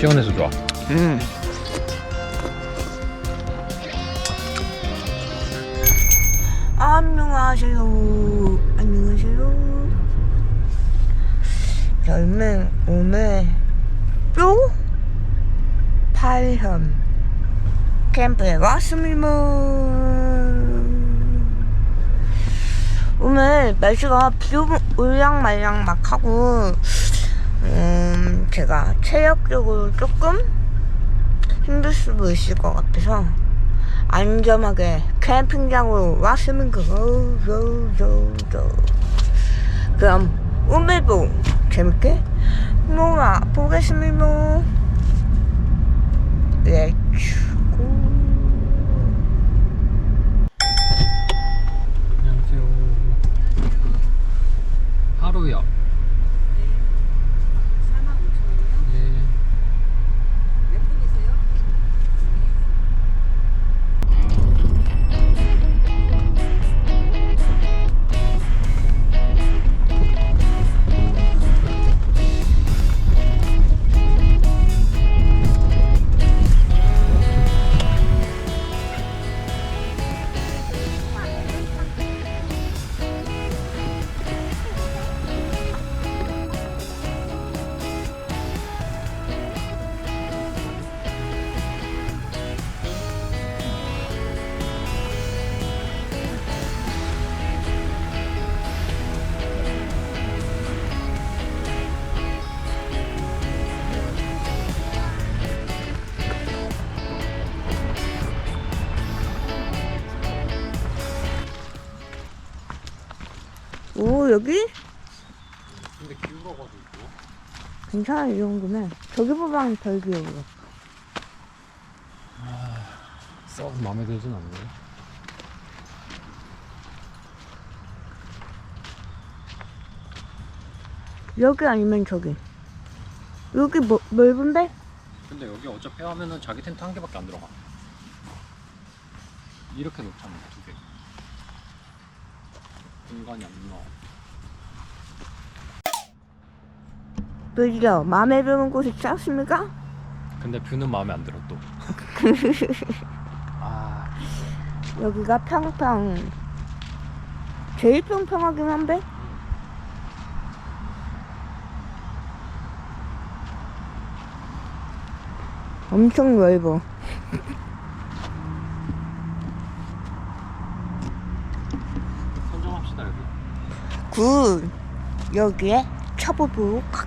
시원해서 좋아. 음. 안녕하세요. 안녕하세요. 저희는 오늘 또 팔현 캠프에 왔습니다. 오늘 날씨가 비 올랑말랑 막 하고 음, 제가 체력적으로 조금 힘들 수도 있을 것 같아서 안전하게 캠핑장으로 왔습니다. 그럼 오늘도 재밌게 놀아 보겠습니다. 렛 오 여기 근데 기울어가지고. 괜찮아 이 정도면 저기보다는 덜 귀여워. 썩 마음에 들진 않네. 여기 아니면 저기. 여기 뭐, 넓은데? 근데 여기 어차피 하면은 자기 텐트 한 개밖에 안 들어가. 이렇게 놓잖아 두 개. 공간이 안 나와. 드디어 마음에 드는 곳이 찾았습니까? 근데 뷰는 마음에 안 들어 또. 아, 여기가 평평. 제일 평평하긴 한데? 엄청 넓어. 선정합시다 여기. 굿. 여기에 쳐보도록 하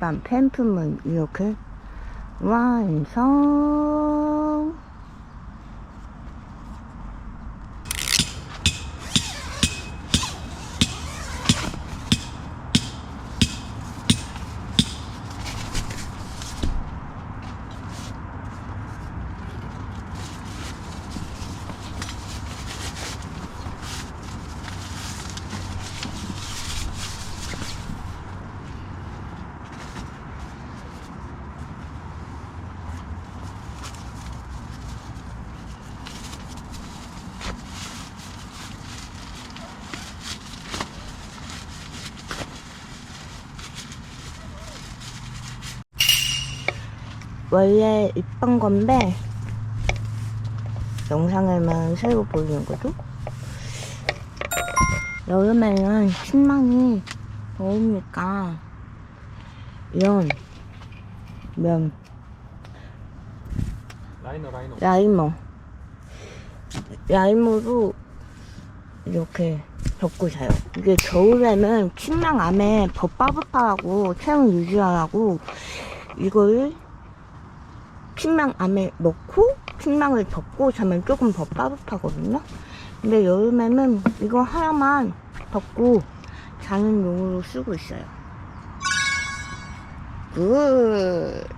일단 팬품은 이렇게 완성. 원래 있던 건데 영상에만 새로 보이는 거죠? 여름에는 신망이 더우니까 이런 면 라이너 라이너. 라이머 라이머로 이렇게 덮고 자요 이게 겨울에는 침낭 안에 더 빠듯하라고 체온 유지하라고 이걸 침낭 안에 넣고 침낭을 덮고 자면 조금 더 빠듯하거든요. 근데 여름에는 이거 하나만 덮고 자는 용으로 쓰고 있어요. 굿!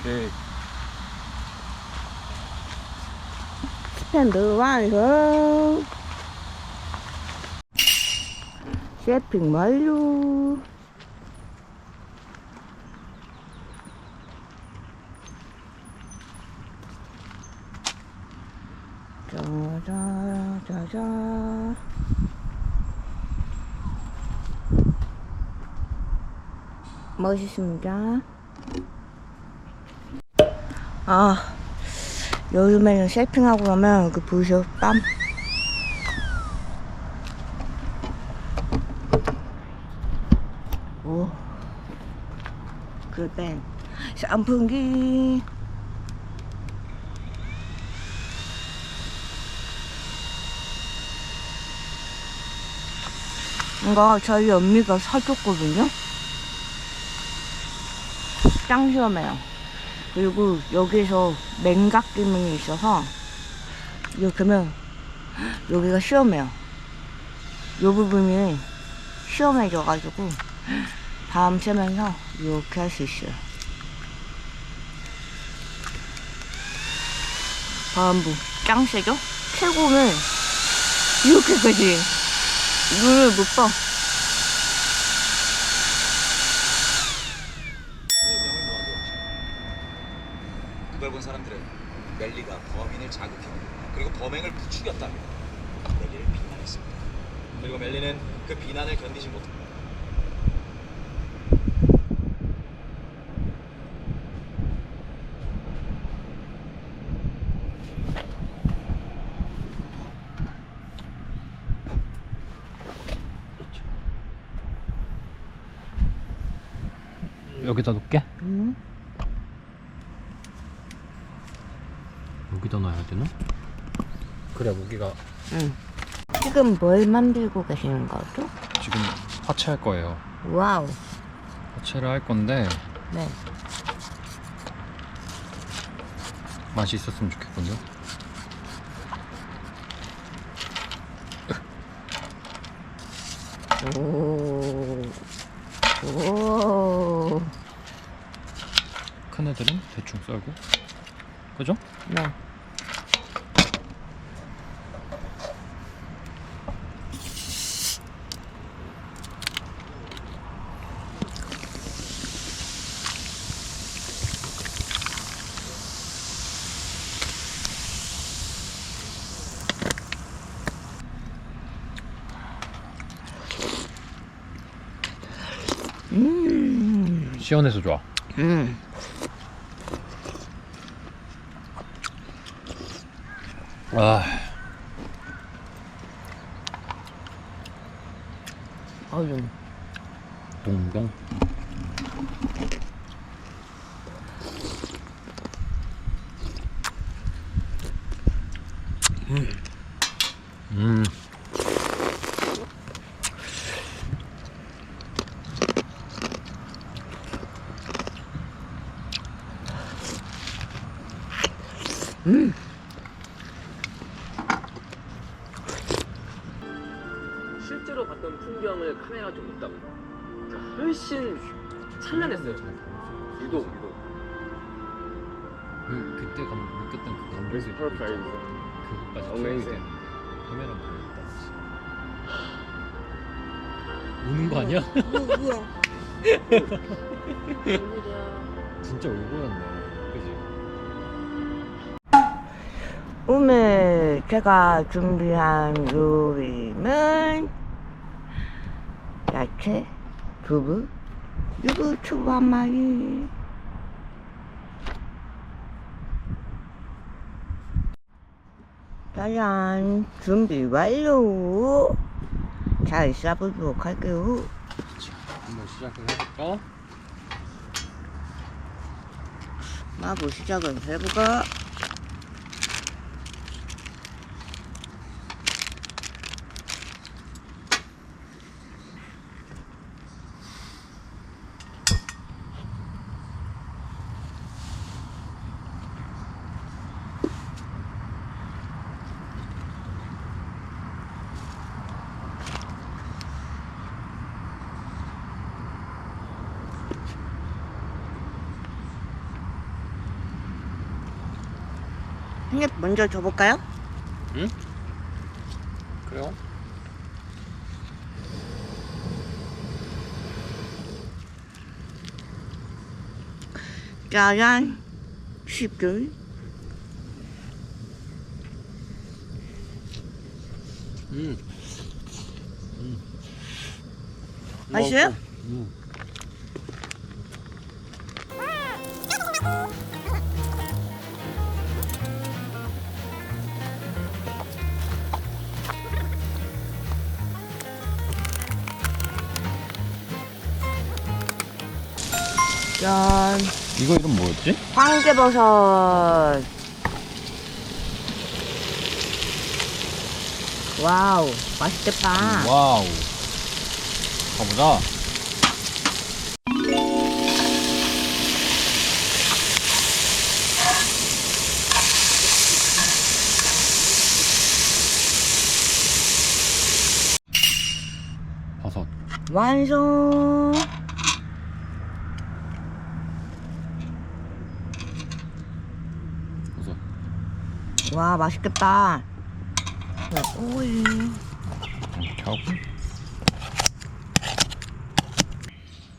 오케이. 스탠드 완성 셰핑 완료. 짜자자자. 멋있습니다. 아 여름에는 셀핑하고 나면 그 보이죠? 땀. 오. 그땐 선풍기. 이거 저희 언니가 사줬거든요. 짱 시원해요. 그리고 여기서 맹각 기능이 있어서 이렇게 하면 여기가 시험해요. 이 부분이 시험해져 가지고 바람 쐬면서 이렇게 할 수 있어요. 바람부 짱 세죠? 최고는 이렇게까지 눈을 못 봐. 그걸 본 사람들은 멜리가 범인을 자극했고 그리고 범행을 부추겼다며 멜리를 비난했습니다. 그리고 멜리는 그 비난을 견디지 못해 여기다 놔야 되나? 그래 무기가 응. 지금 뭘 만들고 계시는 거죠? 지금 화채할 거예요. 와우. 화채를 할 건데 네. 맛이 있었으면 좋겠군요. 오. 오. 큰 애들은 대충 썰고, 그죠? 네. 음. 시원해서 좋아. 음. 아, 얼음. 동동. 음. 실 그 그때 감 느꼈던 그 감정이 It's perfect. 그것까지 Amazing. 조율된 카메라 보였다. 우는 거 아니야? 진짜 울보였네. 그지? 오늘 제가 준비한 요리는 야채, 두부, 유부초밥 한마 짜잔, 준비 완료. 잘 싸보도록 할게요. 한번 시작을 해볼까? 마구 시작을 해볼까? 한입 먼저 줘볼까요? 그래요? 짜잔, 쉽게. 음. 맛있어요? 음. 짠, 이거 이름 뭐였지? 황제버섯. 와우, 맛있겠다. 와우. 가보자. 버섯. 완성. 버섯. 와, 맛있겠다. 오이. 하고.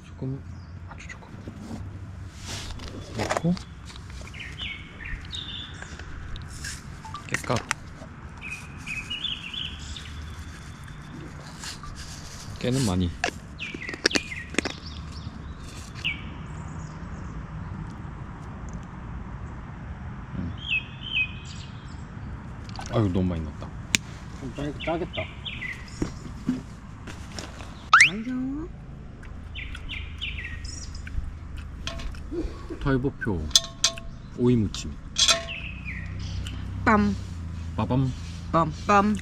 조금, 아주 조금. 넣고. 깨가루. 깨는 많이. 아유 너무 많이 넣었다. 좀 짜, 짜겠다. 완성. 털보표 오이무침 빰, 빠밤 빰, 빰.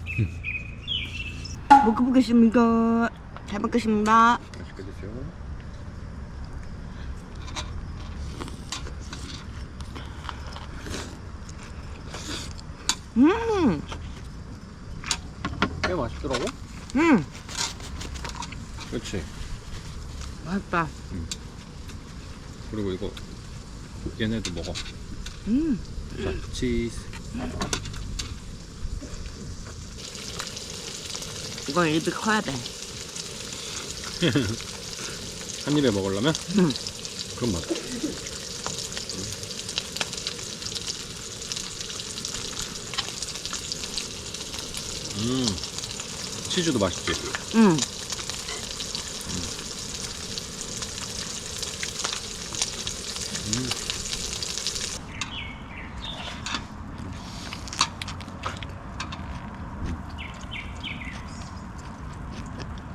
먹어보겠습니다. 잘 먹겠습니다. 맛있게 드세요. 음, 꽤 맛있더라고. 음, 그렇지. 맛있다. 그리고 이거 얘네도 먹어. 음, 자 치즈. 이건 입이 커야 돼. 한 입에 먹으려면? 음. 그럼 맛. 음. 치즈도 맛있지. 음.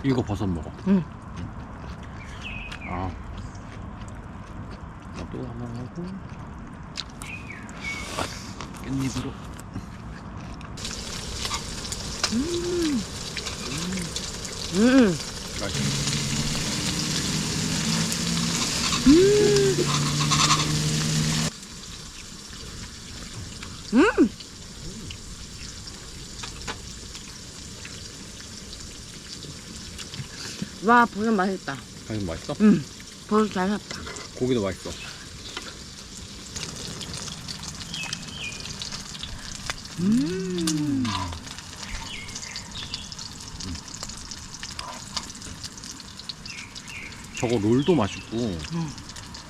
이거 버섯 먹어. 응. 아. 나도 하나 하고. 깻잎으로. 음, 맛있어. 음. 와, 버섯 맛있다. 아니 맛있어? 음, 버섯 잘 샀다. 고기도 맛있어. 음. 저거 롤도 맛있고 음.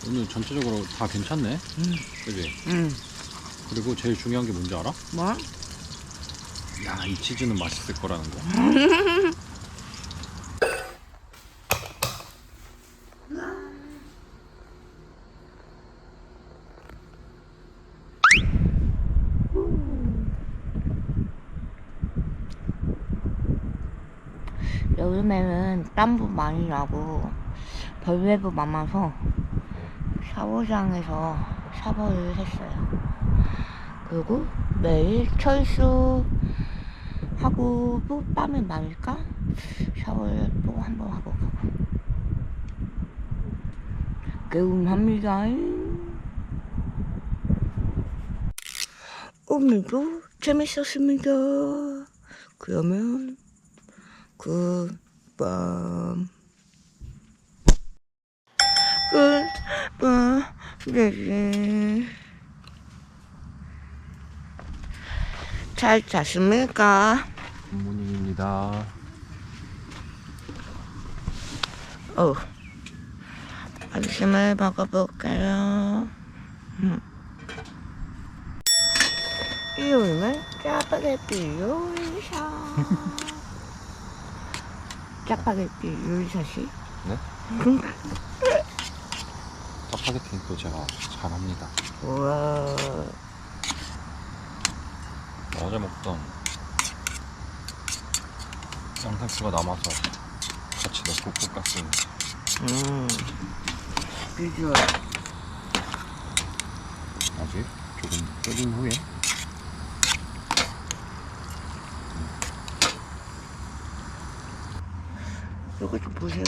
오늘 전체적으로 다 괜찮네 음. 그지? 응. 그리고 제일 중요한 게 뭔지 알아? 뭐? 야 이 치즈는 맛있을 거라는 거 요즘에는 땀도 많이 나고 벌레도 많아서 샤워장에서 샤워를 했어요. 그리고 매일 철수 하고 또 땀이 나니까 샤워를 또 한 번 하고 가고 개운합니다. 오늘도 재밌었습니다. 그러면 굿밤 굿밤 네. 잘 잤습니까? 굿모닝입니다. 어. 아침을 먹어볼까요? 음. 이름은 짜파게티 요리사. 짜파게티 요리사시? 네? 짜파게티는 제가 잘합니다. 우와. 어제 먹던 양상추가 남아서 같이 넣고 볶았습니다. 음. 비주얼. 아직 조금 끓인 후에 이거 좀 보세요.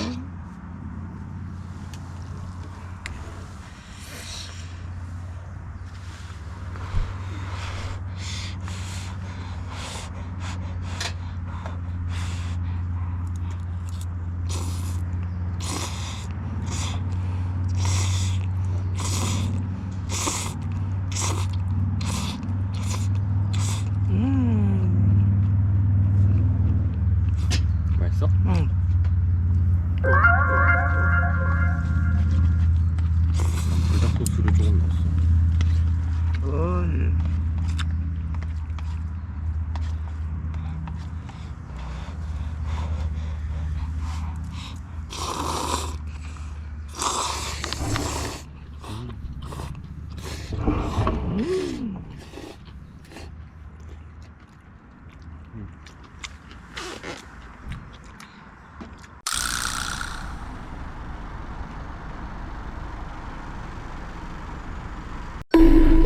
음. 맛있어? 응. 불닭 소스를 조금 넣었어. 음.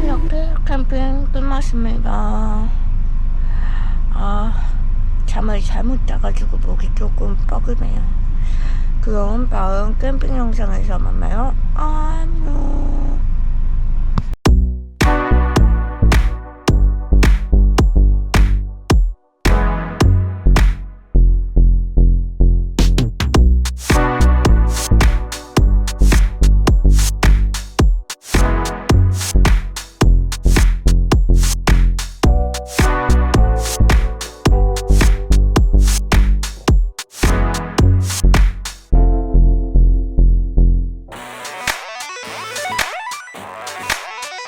이렇게 캠핑 끝났습니다. 아, 잠을 잘못 자가지고 목이 조금 뻐근해요. 그럼 다음 캠핑 영상에서 만나요. 안녕.